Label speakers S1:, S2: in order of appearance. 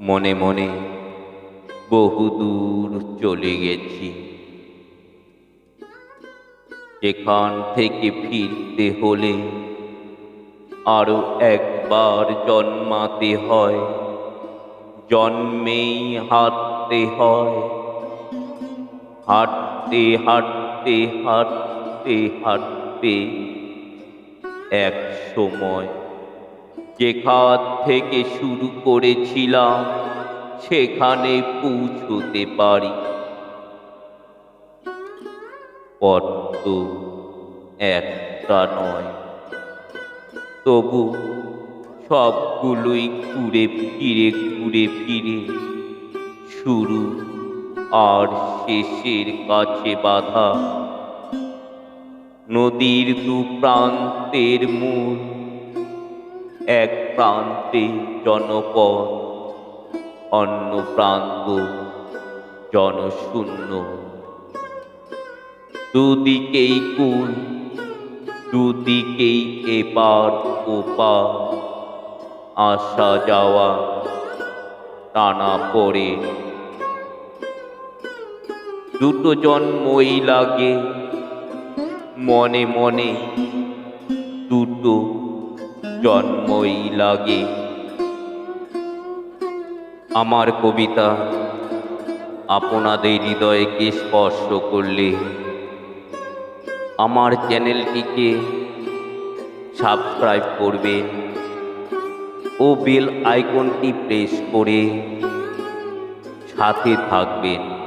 S1: মনে মনে বহুদূর চলে গেছি। যেখান থেকে ফিরতে হলে আরও একবার জন্মাতে হয়, জন্মেই হাঁটতে হয়। হাঁটতে হাঁটতে হাঁটতে হাঁটতে এক সময় যেখান থেকে শুরু করেছিলাম, সেখানে পৌঁছতে পারি। তো একটা নয়। তবু সবগুলোই ঘুরে ফিরে ঘুরে ফিরে শুরু আর শেষের কাছে বাধা। নদীর দু প্রান্তের মূল এক প্রান্তে জনপদ, অন্য প্রান্ত জনশূন্য। দুদিকেই কুল, দুদিকেই এপার ওপার, আসা যাওয়া টানা পড়ে। দুটো জন্মই লাগে, মনে মনে দুটো জন্মই লাগে। আমার কবিতা আপনাদের হৃদয়কে স্পর্শ করলে আমার চ্যানেলটিকে সাবস্ক্রাইব করবে ও বেল আইকনটি প্রেস করে সাথে থাকবেন।